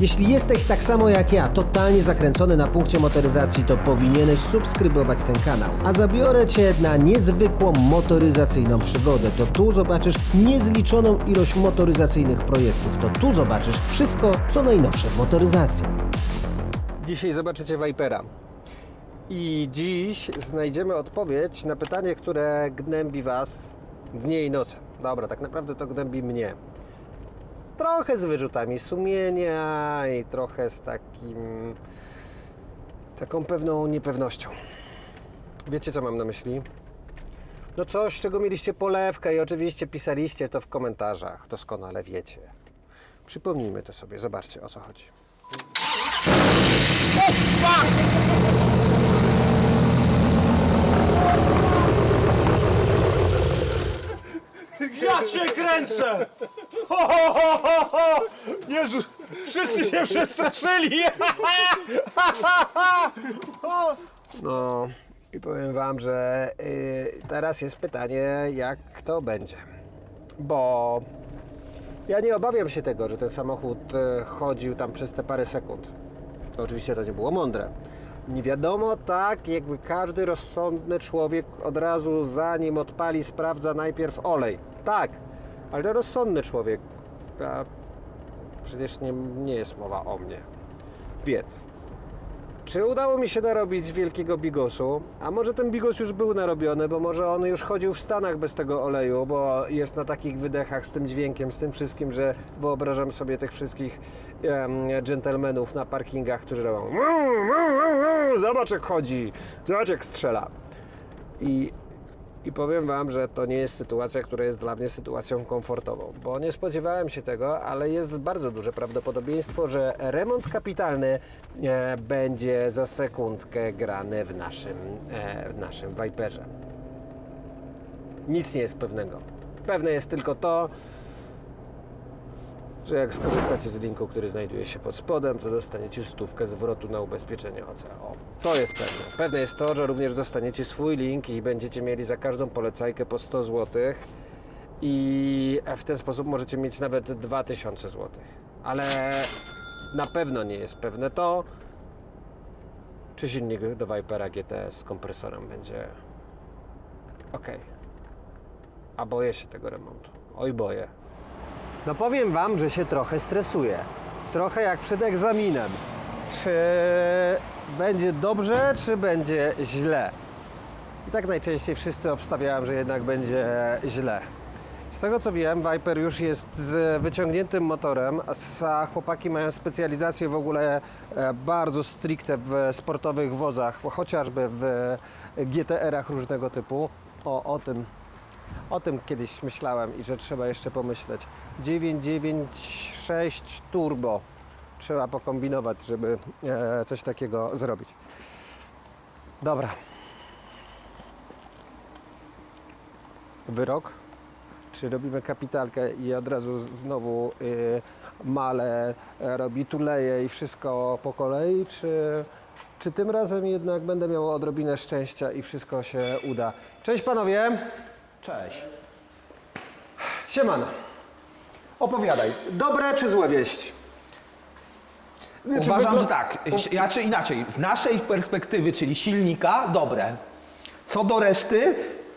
Jeśli jesteś tak samo jak ja, totalnie zakręcony na punkcie motoryzacji, to powinieneś subskrybować ten kanał. A zabiorę Cię na niezwykłą motoryzacyjną przygodę. To tu zobaczysz niezliczoną ilość motoryzacyjnych projektów. To tu zobaczysz wszystko, co najnowsze w motoryzacji. Dzisiaj zobaczycie Vipera. I dziś znajdziemy odpowiedź na pytanie, które gnębi Was dnie i noce. Dobra, tak naprawdę to gnębi mnie. Trochę z wyrzutami sumienia i trochę z takim. taką pewną niepewnością. Wiecie, co mam na myśli? No coś, czego mieliście polewkę i oczywiście pisaliście to w komentarzach. Doskonale wiecie. Przypomnijmy to sobie, zobaczcie o co chodzi. Ja cię kręcę! Ho, ho, ho, ho, ho! Jezus, wszyscy się przestraszyli! No i powiem Wam, że y, teraz jest pytanie, jak to będzie. Bo ja nie obawiam się tego, że ten samochód y, chodził tam przez te parę sekund. To oczywiście to nie było mądre. Nie wiadomo, tak jakby każdy rozsądny człowiek od razu zanim odpali sprawdza najpierw olej. Tak, ale rozsądny człowiek. A przecież nie, nie jest mowa o mnie. Więc czy udało mi się narobić wielkiego bigosu? A może ten bigos już był narobiony, bo może on już chodził w Stanach bez tego oleju, bo jest na takich wydechach z tym dźwiękiem, z tym wszystkim, że wyobrażam sobie tych wszystkich em, dżentelmenów na parkingach, którzy robią zobacz jak chodzi, zobacz jak strzela. I, I powiem Wam, że to nie jest sytuacja, która jest dla mnie sytuacją komfortową, bo nie spodziewałem się tego, ale jest bardzo duże prawdopodobieństwo, że remont kapitalny e, będzie za sekundkę grany w naszym, e, w naszym Viperze. Nic nie jest pewnego. Pewne jest tylko to, że jak skorzystacie z linku, który znajduje się pod spodem, to dostaniecie stówkę zwrotu na ubezpieczenie OC. O, to jest pewne. Pewne jest to, że również dostaniecie swój link i będziecie mieli za każdą polecajkę po 100 zł i w ten sposób możecie mieć nawet 2000 zł. Ale na pewno nie jest pewne to, czy silnik do Vipera GT z kompresorem będzie ok. A boję się tego remontu. Oj, boję. No powiem Wam, że się trochę stresuję. Trochę jak przed egzaminem. Czy będzie dobrze, czy będzie źle? I tak najczęściej wszyscy obstawiałem, że jednak będzie źle. Z tego co wiem, Viper już jest z wyciągniętym motorem, a chłopaki mają specjalizację w ogóle e, bardzo stricte w sportowych wozach, chociażby w GTR-ach różnego typu. O, o tym o tym kiedyś myślałem i że trzeba jeszcze pomyśleć. 996 Turbo. Trzeba pokombinować, żeby e, coś takiego zrobić. Dobra. Wyrok. Czy robimy kapitalkę i od razu znowu y, male e, robi tuleje i wszystko po kolei, czy, czy tym razem jednak będę miał odrobinę szczęścia i wszystko się uda? Cześć panowie! Cześć. Siemano. Opowiadaj. Dobre czy złe wieści? Znaczy, Uważam, że tak. Ja czy inaczej, z naszej perspektywy, czyli silnika, dobre. Co do reszty,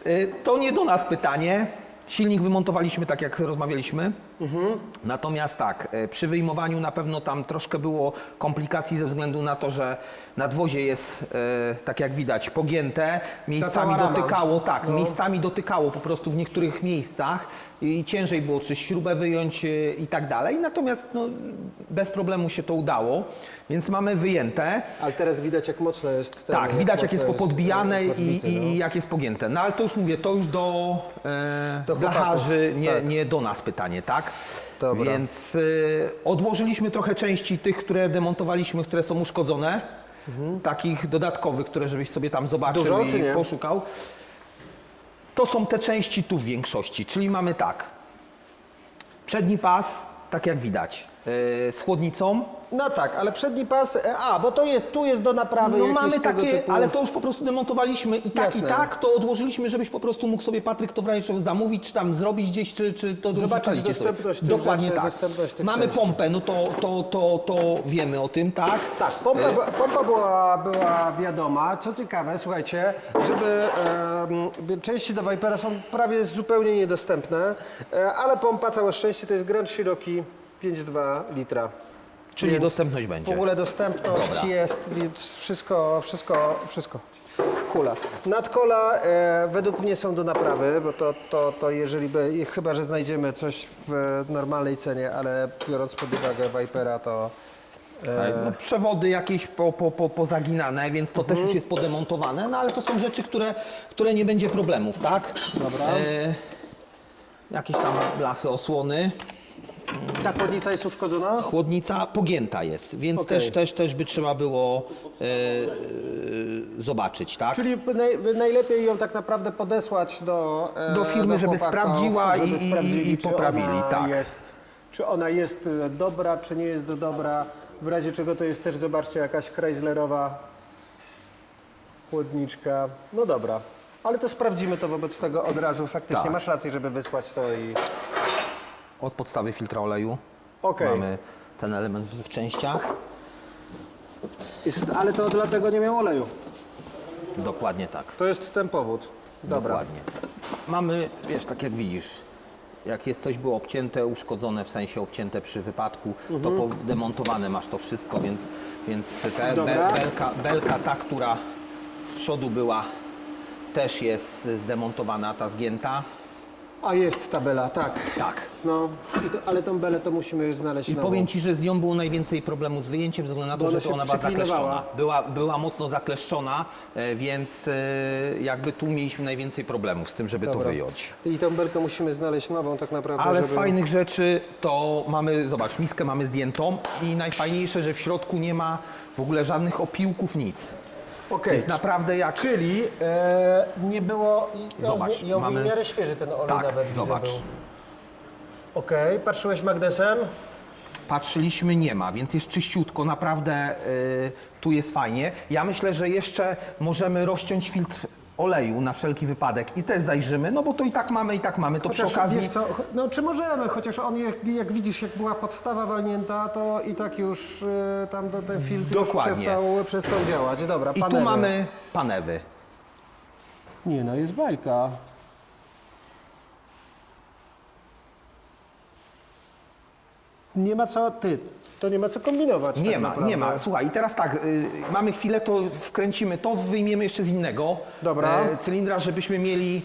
y, to nie do nas pytanie. Silnik wymontowaliśmy tak, jak rozmawialiśmy. Natomiast tak, y, przy wyjmowaniu na pewno tam troszkę było komplikacji ze względu na to, że nadwozie jest, y, tak jak widać, pogięte. Miejscami dotykało, tak, No. miejscami dotykało po prostu w niektórych miejscach i ciężej było czy śrubę wyjąć y, i tak dalej. Natomiast no, bez problemu się to udało, więc mamy wyjęte. Ale teraz widać jak mocno jest ten, Tak, widać jak jest mocno podbijane e, i, i, no. jak jest pogięte. No ale to już mówię, to już do, e, Do blacharzy, nie, tak. nie do nas pytanie, tak? Dobra. Więc y, odłożyliśmy trochę części tych, które demontowaliśmy, które są uszkodzone. Takich dodatkowych, które żebyś sobie tam zobaczył Mhm. Dużo, i czy nie? poszukał. To są te części tu w większości, czyli mamy tak. Przedni pas, tak jak widać. E, z chłodnicą. No tak, ale przedni pas, e, a, bo to jest, tu jest do naprawy No mamy takie, typu... ale to już po prostu demontowaliśmy i tak, Jasne. i tak to odłożyliśmy, żebyś po prostu mógł sobie Patryk to w razie czego zamówić, czy tam zrobić gdzieś, czy, czy to Zobaczyć sobie. dostępność tych Dokładnie rzeczy, tak. dostępność Mamy części. pompę, no to, to, to, to wiemy o tym, tak? Tak, pompa, pompa była, była wiadoma. Co ciekawe, słuchajcie, żeby em, części do Vipera są prawie zupełnie niedostępne, e, ale pompa całe szczęście to jest Grand Cherokee 5,2 litra. Czyli Więc dostępność będzie. W ogóle dostępność Dobra. jest, więc wszystko, wszystko, wszystko. Hula. Nadkola e, według mnie są do naprawy, bo to, to, to jeżeli by, chyba, że znajdziemy coś w e, normalnej cenie, ale biorąc pod uwagę Vipera, to Tak, No, przewody jakieś po, po, po, pozaginane, więc to też już jest podemontowane, no ale to są rzeczy, które, które nie będzie problemów, tak? Dobra. E, jakieś tam blachy, osłony. Ta chłodnica jest uszkodzona? Chłodnica pogięta jest, więc Okej. też, też, też by trzeba było e, e, zobaczyć, tak? Czyli naj, najlepiej ją tak naprawdę podesłać do, e, Do firmy, żeby chłopaków, sprawdziła i- i- sprawdzili, i czy poprawili, ona tak. Jest, czy ona jest e, dobra, czy nie jest do dobra. W razie czego to jest też, zobaczcie, jakaś Chryslerowa chłodniczka. No dobra, ale to sprawdzimy to wobec tego od razu. Faktycznie Tak. masz rację, żeby wysłać to i... Od podstawy filtra oleju Okej, mamy ten element w dwóch częściach. Jest- ale to dlatego nie miał oleju. Dokładnie tak. To jest ten powód. Dobra. Dokładnie. Mamy, wiesz, tak jak widzisz, jak jest coś było obcięte, uszkodzone, w sensie obcięte przy wypadku, to po- demontowane masz to wszystko, więc, więc te Dobra. be, belka, belka, ta, która z przodu była, też jest zdemontowana, ta zgięta. A jest tabela, tak. Tak. No, i to, ale tą belę to musimy już znaleźć I powiem Ci, że z nią było najwięcej problemu z wyjęciem, ze względu na Bo to, ona że się to ona była zakleszczona. Była, była mocno zakleszczona, e, więc e, jakby tu mieliśmy najwięcej problemów z tym, żeby to wyjąć. I tą belkę musimy znaleźć nową tak naprawdę, Ale z żeby... fajnych rzeczy to mamy, zobacz, miskę mamy zdjętą i najfajniejsze, że w środku nie ma w ogóle żadnych opiłków, nic. Okej, Jest naprawdę jak... czyli e, nie było... i- Zobacz, i on mamy- w miarę świeży ten olej Tak, nawet widzę zobacz. był. Okej, patrzyłeś magnesem? Patrzyliśmy, nie ma, więc jest czyściutko, naprawdę y, tu jest fajnie. Ja myślę, że jeszcze możemy rozciąć filtr oleju na wszelki wypadek i też zajrzymy, no bo to i tak mamy, i tak mamy, to przy okazji... wiesz co, no czy możemy, chociaż on jak, jak widzisz, jak była podstawa walnięta, to i tak już e, tam do, ten filtr już Dokładnie. przestał, przestał działać. Dobra, I tu panewy. mamy panewy. Nie no, jest bajka. Nie ma co, ty, to nie ma co kombinować. Nie tak ma, naprawdę. nie ma. Słuchaj, i teraz tak, y, mamy chwilę, to wkręcimy to, wyjmiemy jeszcze z innego Dobra. e, cylindra, żebyśmy mieli...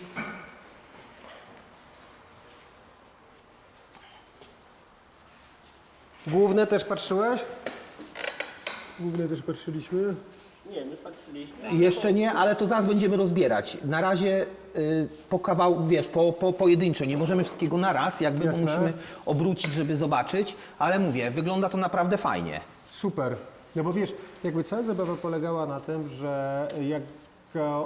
Główne też patrzyłeś? Główne też patrzyliśmy. Jeszcze nie, ale to zaraz będziemy rozbierać. Na razie po kawał, wiesz, po, po, pojedynczo, nie możemy wszystkiego na raz, jakby bo Jasne. musimy obrócić, żeby zobaczyć, ale mówię, wygląda to naprawdę fajnie. Super. No bo wiesz, jakby cała zabawa polegała na tym, że jak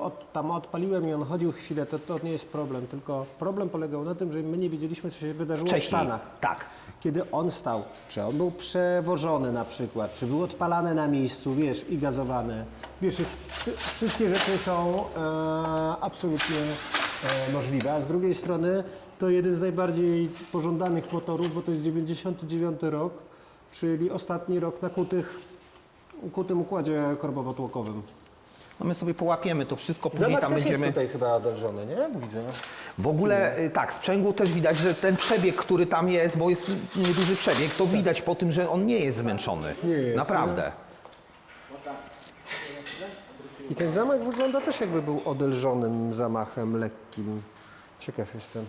od, tam odpaliłem i on chodził chwilę, to to nie jest problem, tylko problem polegał na tym, że my nie wiedzieliśmy, co się wydarzyło w Wcześniej. Stanach. Tak. Kiedy on stał, czy on był przewożony na przykład, czy był odpalany na miejscu, wiesz, i gazowany. Wiesz, wszystkie rzeczy są e, absolutnie e, możliwe. A z drugiej strony to jeden z najbardziej pożądanych motorów, bo to jest 99 rok, czyli ostatni rok na kutych, kutym układzie korbowo-tłokowym. No my sobie połapiemy to wszystko, później Zamach tam też będziemy... jest tutaj chyba odelżony, nie? Widzę. W ogóle y, tak, sprzęgło też widać, że ten przebieg, który tam jest, bo jest nieduży przebieg, to widać po tym, że on nie jest zmęczony. Nie jest, Naprawdę. I ten zamach wygląda też jakby był odelżonym zamachem, lekkim. Ciekaw jestem.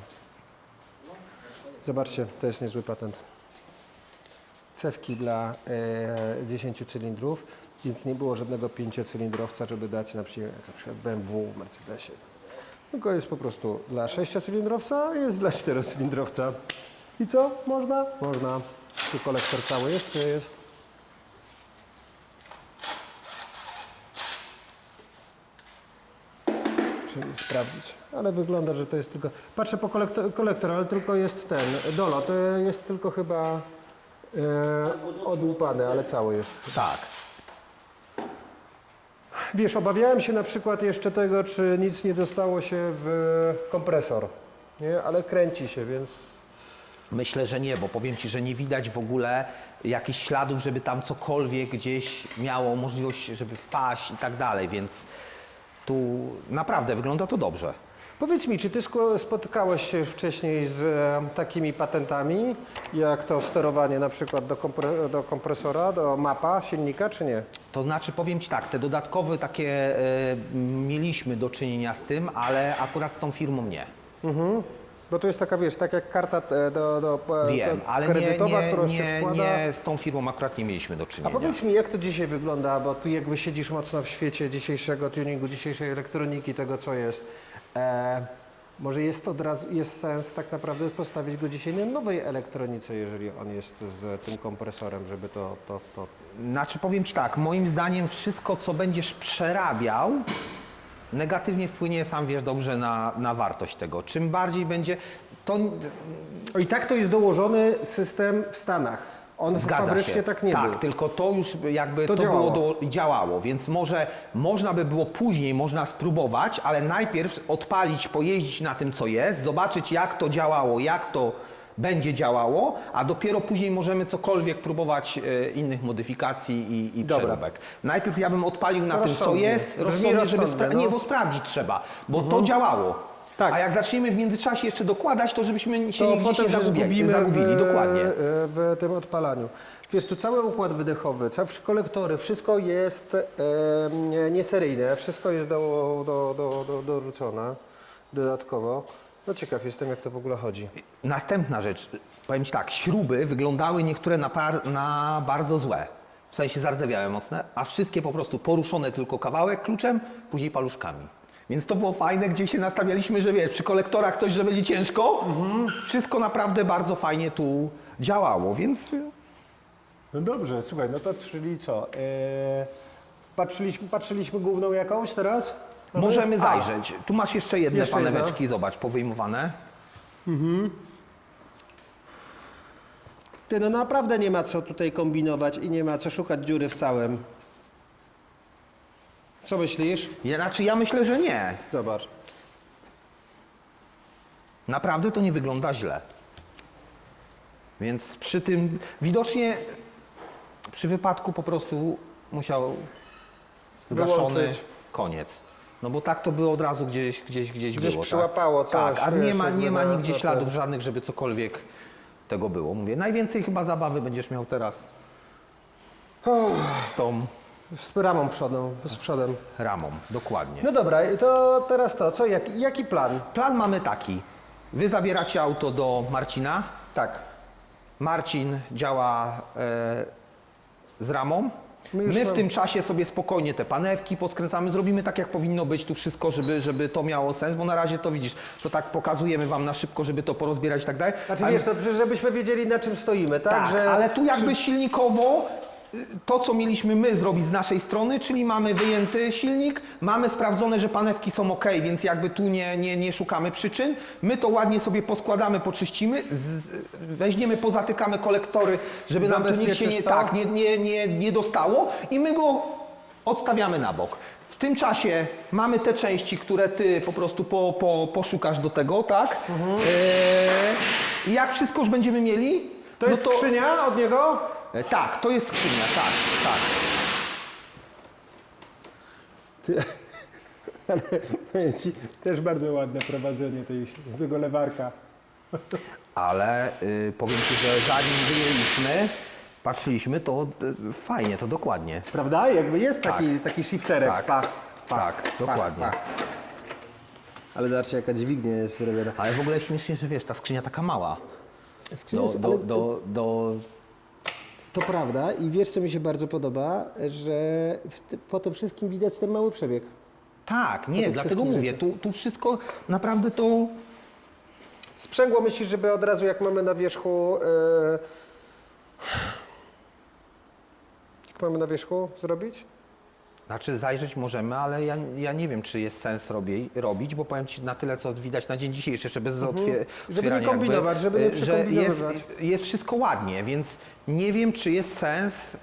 Zobaczcie, to jest niezły patent. Cewki dla e, 10 cylindrów, więc nie było żadnego pięciocylindrowca, żeby dać na przykład, BMW w Mercedesie. Tylko jest po prostu dla sześciocylindrowca, jest dla czterocylindrowca. I co? Można? Można. Tu kolektor cały jeszcze jest. Trzeba sprawdzić. Ale wygląda, że to jest tylko. Patrzę po kolektor, kolektor ale tylko jest ten. Dolo, to jest tylko chyba E, odłupany, ale cały jest. Tak. Wiesz, obawiałem się na przykład jeszcze tego, czy nic nie dostało się w kompresor, nie? Ale kręci się, więc Myślę, że nie, bo powiem Ci, że nie widać w ogóle jakichś śladów, żeby tam cokolwiek gdzieś miało możliwość, żeby wpaść i tak dalej, więc tu naprawdę wygląda to dobrze. Powiedz mi, czy ty spotykałeś się wcześniej z e, takimi patentami, jak to sterowanie na przykład do, kompre- do kompresora, do mapa silnika, czy nie? To znaczy, powiem Ci tak, te dodatkowe takie e, mieliśmy do czynienia z tym, ale akurat z tą firmą nie. Bo to jest taka, wiesz, tak jak karta e, do, do, Wiem, ale nie, kredytowa, nie, którą się nie, wkłada. nie, z tą firmą akurat nie mieliśmy do A czynienia. powiedz mi, jak to dzisiaj wygląda, bo ty jakby siedzisz mocno w świecie dzisiejszego tuningu, dzisiejszej elektroniki, tego co jest. E, może jest od razu, jest sens tak naprawdę postawić go dzisiaj na nowej elektronice, jeżeli on jest z tym kompresorem, żeby to, to, to Znaczy powiem Ci tak, moim zdaniem wszystko, co będziesz przerabiał, negatywnie wpłynie, sam wiesz dobrze, na, na wartość tego. Czym bardziej będzie, to I tak to jest dołożony system w Stanach. On zgadza fabrycznie się. tak nie tak, był. tylko to już jakby To to, działało. było do, działało, więc może można by było później, można spróbować, ale najpierw odpalić, pojeździć na tym, co jest, zobaczyć jak to działało, jak to będzie działało, a dopiero później możemy cokolwiek próbować e, innych modyfikacji i, i Dobra. przeróbek. Najpierw ja bym odpalił na tym, co Rozsądnie. jest, rozsądnie, żeby rozsądnie, spra- no. nie, bo sprawdzić trzeba, bo to działało. Tak. A jak zaczniemy w międzyczasie jeszcze dokładać, to żebyśmy się to nigdzie potem się zagubili, zagubili w, dokładnie. w tym odpalaniu. Wiesz, tu cały układ wydechowy, całe kolektory, wszystko jest e, nie- nieseryjne, wszystko jest do, do, do, do, dorzucone dodatkowo. No ciekaw jestem, jak to w ogóle chodzi. Następna rzecz, powiem Ci tak, śruby wyglądały niektóre na, par, na bardzo złe. W sensie zardzewiałe mocne, a wszystkie po prostu poruszone tylko kawałek kluczem, później paluszkami. Więc to było fajne, gdzie się nastawialiśmy, że wiesz, przy kolektorach coś, że będzie ciężko. Wszystko naprawdę bardzo fajnie tu działało, więc No dobrze, słuchaj, no to czyli co? E, patrzyliśmy, patrzyliśmy główną jakąś teraz? możemy zajrzeć. Tu masz jeszcze jedne Jeszcze jedna. paneweczki, zobacz, powyjmowane. Ty, no naprawdę nie ma co tutaj kombinować i nie ma co szukać dziury w całym. Co myślisz? Ja, znaczy ja myślę, że nie. Zobacz. Naprawdę to nie wygląda źle. Więc przy tym widocznie przy wypadku po prostu musiał zgaszony Wyłączyć. koniec. No bo tak to by od razu gdzieś, gdzieś, gdzieś, Gdzieś było. przyłapało tak? coś, Tak, a nie ma, nie ma na- nigdzie na śladów ten. żadnych, żeby cokolwiek tego było. Mówię, najwięcej chyba zabawy będziesz miał teraz z tą Z ramą przodem, z przodem. ramą. Dokładnie. No dobra, i to teraz to, co, jaki, jaki plan? Plan mamy taki. Wy zabieracie auto do Marcina. Tak. Marcin działa e, z ramą. My My, już w mam- tym czasie sobie spokojnie te panewki poskręcamy, zrobimy tak jak powinno być tu wszystko, żeby, żeby to miało sens, bo na razie to widzisz, to tak pokazujemy wam na szybko, żeby to porozbierać i tak dalej. Znaczy Ale- wiesz, to, żebyśmy wiedzieli na czym stoimy, tak? tak, że, ale tu jakby silnikowo to, co mieliśmy my zrobić z naszej strony, czyli mamy wyjęty silnik, mamy sprawdzone, że panewki są ok, więc jakby tu nie, nie, nie szukamy przyczyn. My to ładnie sobie poskładamy, poczyścimy, z, weźmiemy, pozatykamy kolektory, żeby nam tu nic się nie, tak, nie, nie, nie, nie dostało i my go odstawiamy na bok. W tym czasie mamy te części, które ty po prostu po, po, poszukasz do tego, tak? E, I jak wszystko już będziemy mieli, To jest no to, skrzynia od niego? E, Tak, to jest skrzynia, tak, tak. Ale powiem ci, też bardzo ładne prowadzenie tej, tego lewarka. Ale y, powiem Ci, że zanim wyjęliśmy, patrzyliśmy, to y, fajnie, to dokładnie. Prawda? Jakby jest taki, Tak. taki shifterek. Tak, Pach, tak, dokładnie. Ale zobaczcie, jaka dźwignia jest zrobiona. Ale w ogóle śmiesznie, że wiesz, ta skrzynia taka mała. Skrzynia Do, jest- do, ale- do, do, To prawda i wiesz, co mi się bardzo podoba, że w po tym wszystkim widać ten mały przebieg. tak, nie, tych dlatego wszystkich mówię, rzeczy. tu, tu wszystko naprawdę to... Sprzęgło myślisz, żeby od razu jak mamy na wierzchu... Yy, jak mamy na wierzchu zrobić? Znaczy zajrzeć możemy, ale ja, ja nie wiem, czy jest sens robię, robić, bo powiem Ci na tyle, co widać na dzień dzisiejszy, jeszcze bez Mhm. nie otwierania kombinować, żeby nie że jest, jest wszystko ładnie, więc nie wiem, czy jest sens.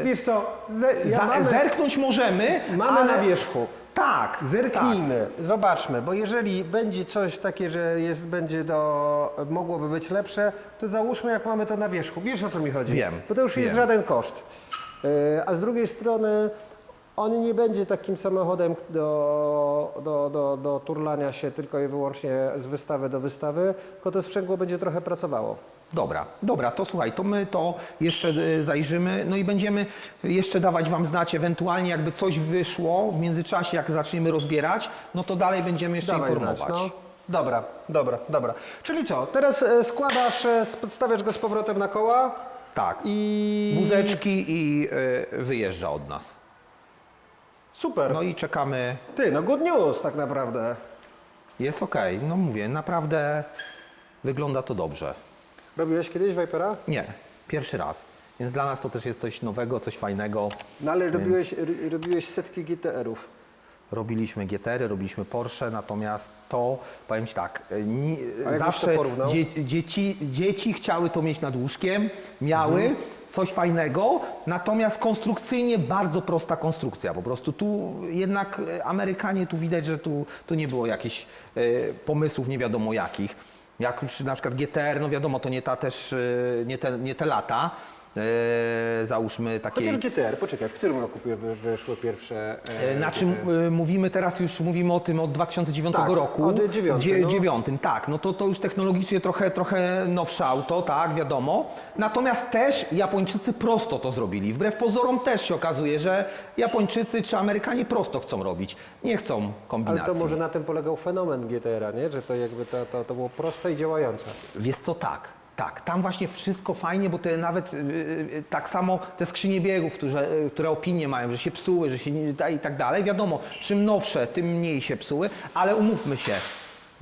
e, Wiesz co, ze, ja za, mamy, Zerknąć możemy, mamy ale... na wierzchu. Tak, Zerknijmy, zobaczmy, bo jeżeli będzie coś takie, że jest, będzie do, mogłoby być lepsze, to załóżmy jak mamy to na wierzchu. Wiesz o co mi chodzi? Wiem, Bo to już jest wiem. żaden koszt. Yy, A z drugiej strony on nie będzie takim samochodem do, do, do, do turlania się tylko i wyłącznie z wystawy do wystawy, tylko to sprzęgło będzie trochę pracowało. Dobra, dobra, to słuchaj, to my to jeszcze e, zajrzymy, no i będziemy jeszcze dawać Wam znać, ewentualnie jakby coś wyszło w międzyczasie, jak zaczniemy rozbierać, no to dalej będziemy jeszcze Dawaj informować. znać, no. Dobra, dobra, dobra. Czyli co, teraz e, składasz, e, stawiasz go z powrotem na koła Tak, i... wózeczki i wyjeżdża od nas. Super. No i czekamy, Ty, no good news tak naprawdę. jest ok, no mówię, naprawdę wygląda to dobrze. Robiłeś kiedyś Vipera? Nie, pierwszy raz, więc dla nas to też jest coś nowego, coś fajnego. No ale robiłeś, robiłeś setki GTR-ów. Robiliśmy GTR, robiliśmy Porsche, natomiast to, powiem Ci tak, e, ni, zawsze dzie, dzieci, dzieci chciały to mieć nad łóżkiem, miały Mhm. coś fajnego, natomiast konstrukcyjnie bardzo prosta konstrukcja. Po prostu tu jednak e, Amerykanie, tu widać, że tu, tu nie było jakichś e, pomysłów nie wiadomo jakich. Jak już na przykład GTR, no wiadomo, to nie ta też, nie te, nie te lata, e, załóżmy takiej... Chociaż GTR, poczekaj, w którym roku wy- wyszły pierwsze e, E, Na czym e, mówimy teraz już mówimy o tym od 2009 Tak, roku. od dziewiątym, Dzie- no. dziewiątym, tak. No to, to już technologicznie trochę, trochę nowsze auto, tak, wiadomo. Natomiast też Japończycy prosto to zrobili. Wbrew pozorom też się okazuje, że Japończycy czy Amerykanie prosto chcą robić. Nie chcą Ale kombinacji. to może na tym polegał fenomen GTR-a, nie? Że to jakby to, to, to było proste i działające. Wiesz co, tak. Tak, tam właśnie wszystko fajnie, bo te nawet y, y, tak samo te skrzynie biegów, które, y, które opinie mają, że się psuły, że się nie da i tak dalej. Wiadomo, czym nowsze, tym mniej się psuły, ale umówmy się,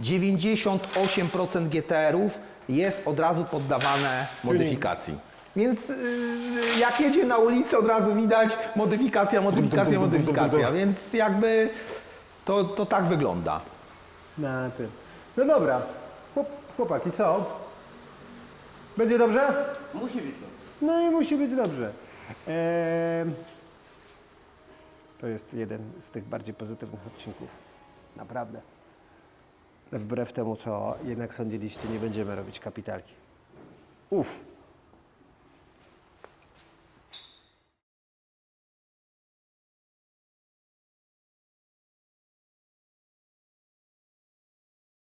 98% GTR-ów jest od razu poddawane modyfikacji. Więc y, jak jedzie na ulicy, od razu widać modyfikacja, modyfikacja, modyfikacja. Więc jakby to, to tak wygląda. Na tym. No dobra, Chłop, chłopaki, co? Będzie dobrze? Musi być. No i musi być dobrze. Ehm, to jest jeden z tych bardziej pozytywnych odcinków. Naprawdę. Wbrew temu, co jednak sądziliście, nie będziemy robić kapitalki. Uf,